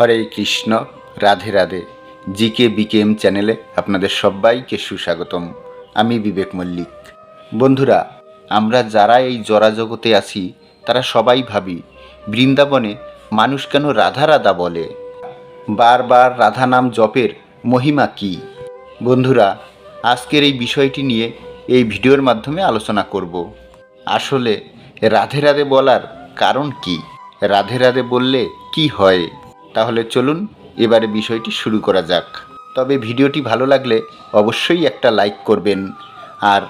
হরে কৃষ্ণ, রাধে রাধে। জিকে বিকেএম চ্যানেলে আপনাদের সবাইকে সুস্বাগতম। আমি বিবেক মল্লিক। বন্ধুরা, আমরা যারা এই জরাজগতে আছি, তারা সবাই ভাবি, বৃন্দাবনে মানুষ কেন রাধা রাধা বলে? বারবার রাধা নাম জপের মহিমা কি? বন্ধুরা, আজকের এই বিষয়টি নিয়ে এই ভিডিওর মাধ্যমে আলোচনা করব। আসলে রাধে রাধে বলার কারণ কি? রাধে রাধে বললে কি হয়? তাহলে চলুন এবারে বিষয়টি শুরু করা যাক। তবে ভিডিওটি ভালো লাগলে অবশ্যই একটা লাইক করবেন আর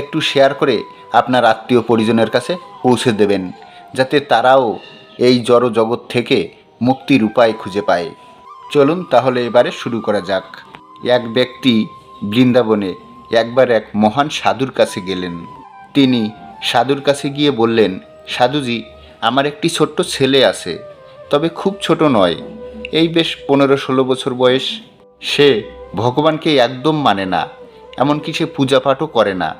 একটু শেয়ার করে আপনার আত্মীয় পরিজনের কাছে পৌঁছে দেবেন, যাতে তারাও এই জড় জগৎ থেকে মুক্তির উপায় খুঁজে পায়। চলুন তাহলে এবারে শুরু করা যাক। এক ব্যক্তি বৃন্দাবনে একবার এক মহান সাধুর কাছে গেলেন। তিনি সাধুর কাছে গিয়ে বললেন, সাধুজি, আমার একটি ছোট্ট ছেলে আছে। তবে খুব ছোট নয়। এই বেশ পনেরো ষোলো বছর বয়স। সে ভগবানকে একদম মানে না, এমনকি সে পূজা পাঠও করে না।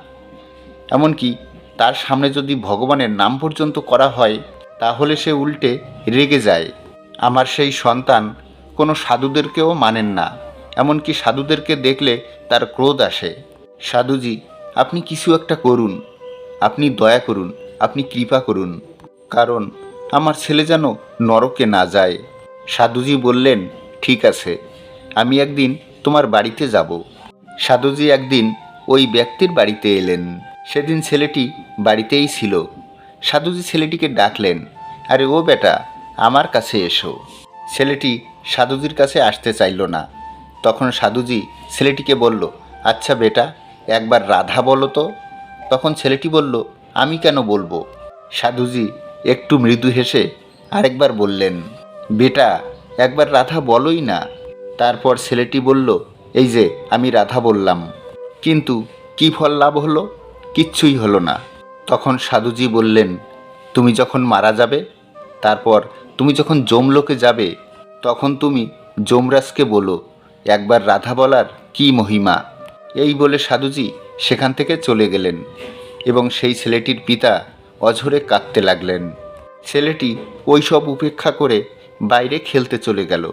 এমনকি তার সামনে যদি ভগবানের নাম পর্যন্ত করা হয়, তাহলে সে উল্টে রেগে যায়। আমার সেই সন্তান কোনো সাধুদেরকেও মানেন না, এমনকি সাধুদেরকে দেখলে তার ক্রোধ আসে। সাধুজি, আপনি কিছু একটা করুন। আপনি দয়া করুন, আপনি কৃপা করুন। কারণ আমার ছেলে যেন নরকে না যায়। সাধুজি বললেন, ঠিক আছে, আমি একদিন তোমার বাড়িতে যাব। সাধুজি একদিন ওই ব্যক্তির বাড়িতে এলেন। সেদিন ছেলেটি বাড়িতেই ছিল। সাধুজি ছেলেটিকে ডাকলেন, আরে ও বেটা, আমার কাছে এসো। ছেলেটি সাধুজির কাছে আসতে চাইল না। তখন সাধুজি ছেলেটিকে বলল আচ্ছা বেটা, একবার রাধা বলো তো। তখন ছেলেটি বলল, আমি কেন বলব? সাধুজি একটু মৃদু হেসে আরেকবার বললেন, বেটা, একবার রাধা বলোই না। তারপর ছেলেটি বলল, এই যে, আমি রাধা বললাম। কিন্তু কি ফল লাভ হলো? কিচ্ছুই হলো না। তখন সাধুজি বললেন, তুমি যখন মারা যাবে, তারপর তুমি যখন যমলোকে যাবে, তখন তুমি যমরাজকে বলো, একবার রাধা বলার কি মহিমা? এই বলে সাধুজি সেখান থেকে চলে গেলেন এবং সেই ছেলেটির পিতা অঝরে কাঁদতে লাগলেন। ছেলেটি ওই সব উপেক্ষা করে বাইরে খেলতে চলে গেল।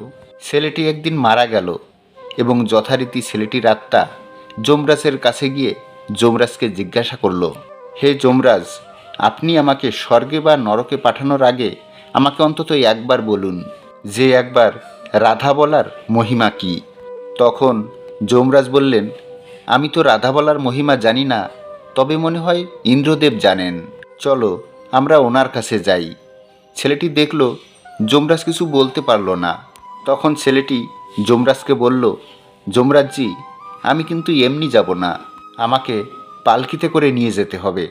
ছেলেটি একদিন মারা গেল এবং যথারীতি ছেলেটির আত্মা যমরাজের কাছে গিয়ে যমরাজকে জিজ্ঞাসা করল, হে যমরাজ, আপনি আমাকে স্বর্গে বা নরকে পাঠানোর আগে আমাকে অন্তত একবার বলুন, যে একবার রাধা বলার মহিমা কি? তখন যমরাজ বললেন, আমি তো রাধা বলার মহিমা জানি না, তবে মনে হয় ইন্দ্রদেব জানেন। চলো, আমরা ওনার কাছে যাই। ছেলেটি দেখল, যমরাজ কিছু বলতে পারল না। তখন ছেলেটি যমরাজকে বলল, যমরাজজি, আমি কিন্তু এমনি যাব না। আমাকে পালকিতে করে নিয়ে যেতে হবে।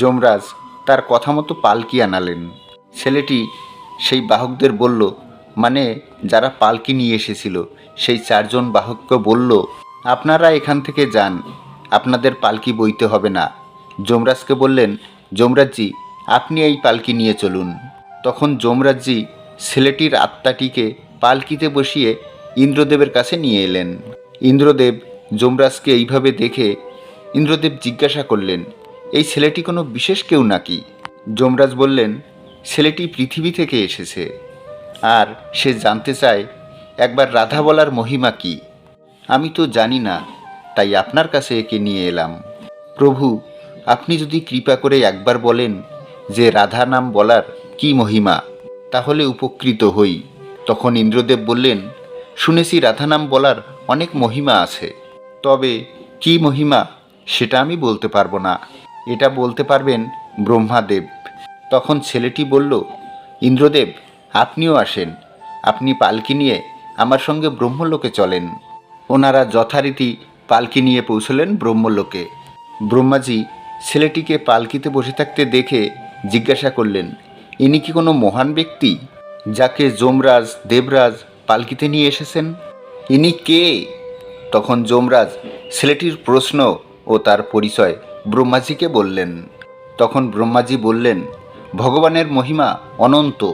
যমরাজ তার কথা মতো পালকি আনালেন। ছেলেটি সেই বাহকদের বলল মানে যারা পালকি নিয়ে এসেছিল, সেই চারজন বাহককে বলল, আপনারা এখান থেকে যান, আপনাদের পালকি বইতে হবে না। যমরাজকে বললেন যমরাজজি, আপনি এই পালকি নিয়ে চলুন। তখন যমরাজজি ছেলেটির আত্মাটিকে পালকিতে বসিয়ে ইন্দ্রদেবের কাছে নিয়ে এলেন। ইন্দ্রদেব যমরাজকে এইভাবে দেখে ইন্দ্রদেব জিজ্ঞাসা করলেন, এই ছেলেটি কোনো বিশেষ কেউ নাকি? যমরাজ বললেন, ছেলেটি পৃথিবী থেকে এসেছে। আর সে জানতে চায়, একবার রাধা বলার মহিমা কি? আমি তো জানি না, তাই আপনার কাছে একে নিয়ে এলাম। প্রভু আপনি যদি কৃপা করে একবার বলেন যে রাধা নাম বলার কি মহিমা, তাহলে উপকৃত হই। তখন ইন্দ্রদেব বললেন, শুনেছি রাধা নাম বলার অনেক মহিমা আছে। তবে কি মহিমা, সেটা আমি বলতে পারব না। এটা বলতে পারবেন ব্রহ্মাদেব। তখন ছেলেটি বলল, ইন্দ্রদেব, আপনিও আসেন। আপনি পালকি নিয়ে আমার সঙ্গে ব্রহ্মলোকে চলেন। ওনারা যথারীতি পালকি নিয়ে পৌঁছলেন ব্রহ্মলোকে। ব্রহ্মাজি ছেলেটিকে পালকিতে বসে থাকতে দেখে জিজ্ঞাসা করলেন, ইনি কি কোনো মহান ব্যক্তি যাকে যমরাজ, দেবরাজ পালকিতে নিয়ে এসেছেন? ইনি কে? তখন যমরাজ ছেলেটির প্রশ্ন ও তার পরিচয় ব্রহ্মাজিকে বললেন। তখন ব্রহ্মাজি বললেন, ভগবানের মহিমা অনন্ত,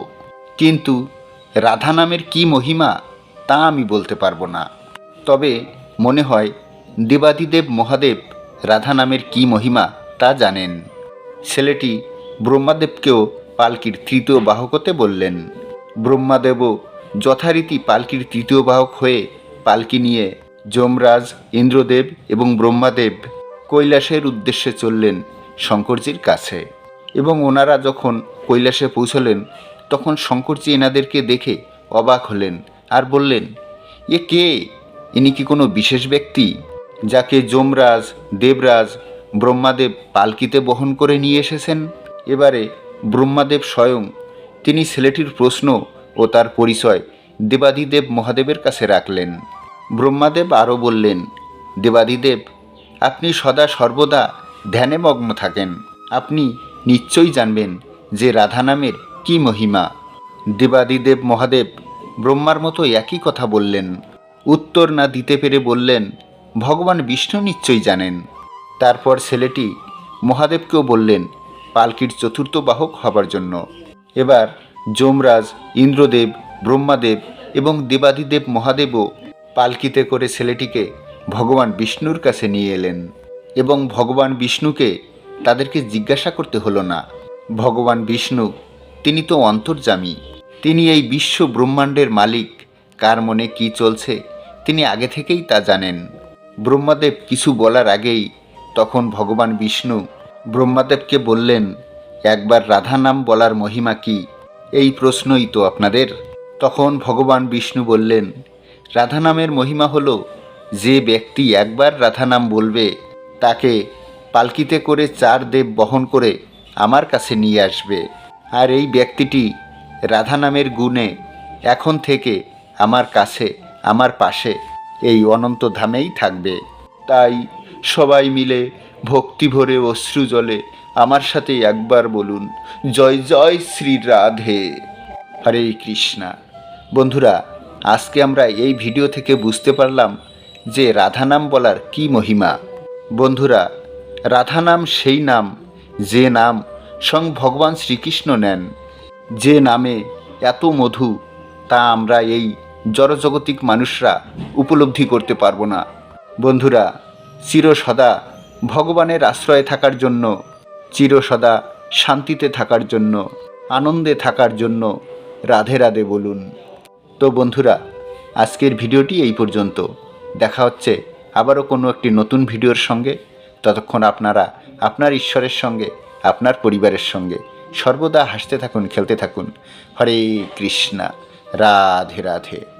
কিন্তু রাধা নামের কি মহিমা তা আমি বলতে পারব না। তবে মনে হয় দেবাদিদেব মহাদেব রাধা নামের কি মহিমা তা জানেন। ছেলেটি ব্রহ্মাদেবকেও পালকির তৃতীয় বাহকতে বললেন ব্রহ্মাদেবও যথারীতি পালকির তৃতীয় বাহক হয়ে পালকি নিয়ে যমরাজ, ইন্দ্রদেব এবং ব্রহ্মাদেব কৈলাসের উদ্দেশ্যে চললেন শঙ্করজির কাছে। এবং ওনারা যখন কৈলাসে পৌঁছলেন, তখন শঙ্করজি এনাদেরকে দেখে অবাক হলেন আর বললেন, এ কে? ইনি কি কোনো বিশেষ ব্যক্তি? যাকে যমরাজ, দেবরাজ ব্রহ্মাদেব পালকিতে বহন করে নিয়ে এসেছেন। এবারে ব্রহ্মাদেব স্বয়ং তিনি ছেলেটির প্রশ্ন ও তার পরিচয় দেবাদিদেব মহাদেবের কাছে রাখলেন। ব্রহ্মাদেব আরও বললেন, দেবাদিদেব, আপনি সদা সর্বদা ধ্যানে মগ্ন থাকেন। আপনি নিশ্চয়ই জানবেন যে রাধা নামের কী মহিমা দেবাদিদেব মহাদেব ব্রহ্মার মতো একই কথা বললেন। উত্তর না দিতে পেরে বললেন, ভগবান বিষ্ণু নিশ্চয়ই জানেন। তারপর ছেলেটি মহাদেবকেও বললেন, পালকির চতুর্থ বাহক হবার জন্য। এবার যমরাজ, ইন্দ্রদেব, ব্রহ্মাদেব এবং দেবাদিদেব মহাদেবও পালকিতে করে ছেলেটিকে ভগবান বিষ্ণুর কাছে নিয়ে এলেন এবং ভগবান বিষ্ণুকে তাদেরকে জিজ্ঞাসা করতে হলো না। ভগবান বিষ্ণু, তিনি তো অন্তর্যামী, তিনি এই বিশ্ব ব্রহ্মাণ্ডের মালিক, কার মনে কি চলছে তিনি আগে থেকেই তা জানেন। ব্রহ্মাদেব কিছু বলার আগেই তখন ভগবান বিষ্ণু ব্রহ্মাদেবকে বললেন, একবার রাধা নাম বলার মহিমা কি? এই প্রশ্নই তো আপনাদের। তখন ভগবান বিষ্ণু বললেন, রাধা নামের মহিমা হল, যে ব্যক্তি একবার রাধা নাম বলবে, তাকে পালকিতে করে চার দেব বহন করে আমার কাছে নিয়ে আসবে। আর এই ব্যক্তিটি রাধা নামের গুণে এখন থেকে আমার কাছে, আমার পাশে, এই অনন্ত ধামেই থাকবে। তাই সবাই মিলে ভক্তি ভরে অশ্রু জলে আমার সাথে একবার বলুন, জয় জয় শ্রী রাধে। হরে কৃষ্ণা। বন্ধুরা, আজকে আমরা এই ভিডিও থেকে বুঝতে পারলাম যে রাধা নাম বলার কি মহিমা। বন্ধুরা রাধা নাম সেই নাম যে নাম স্বয়ং ভগবান শ্রীকৃষ্ণ নেন, যে নামে এত মধু তা আমরা এই জড়জগতিক মানুষরা উপলব্ধি করতে পারব না। বন্ধুরা চিরসদা ভগবানের আশ্রয়ে থাকার জন্য, চিরসদা শান্তিতে থাকার জন্য, আনন্দে থাকার জন্য রাধে রাধে বলুন। তো বন্ধুরা, আজকের ভিডিওটি এই পর্যন্ত। দেখা হচ্ছে আবারও কোনো একটি নতুন ভিডিওর সঙ্গে। ততক্ষণ আপনারা আপনার ঈশ্বরের সঙ্গে, আপনার পরিবারের সঙ্গে সর্বদা হাসতে থাকুন, খেলতে থাকুন। হরে কৃষ্ণা, রাধে রাধে।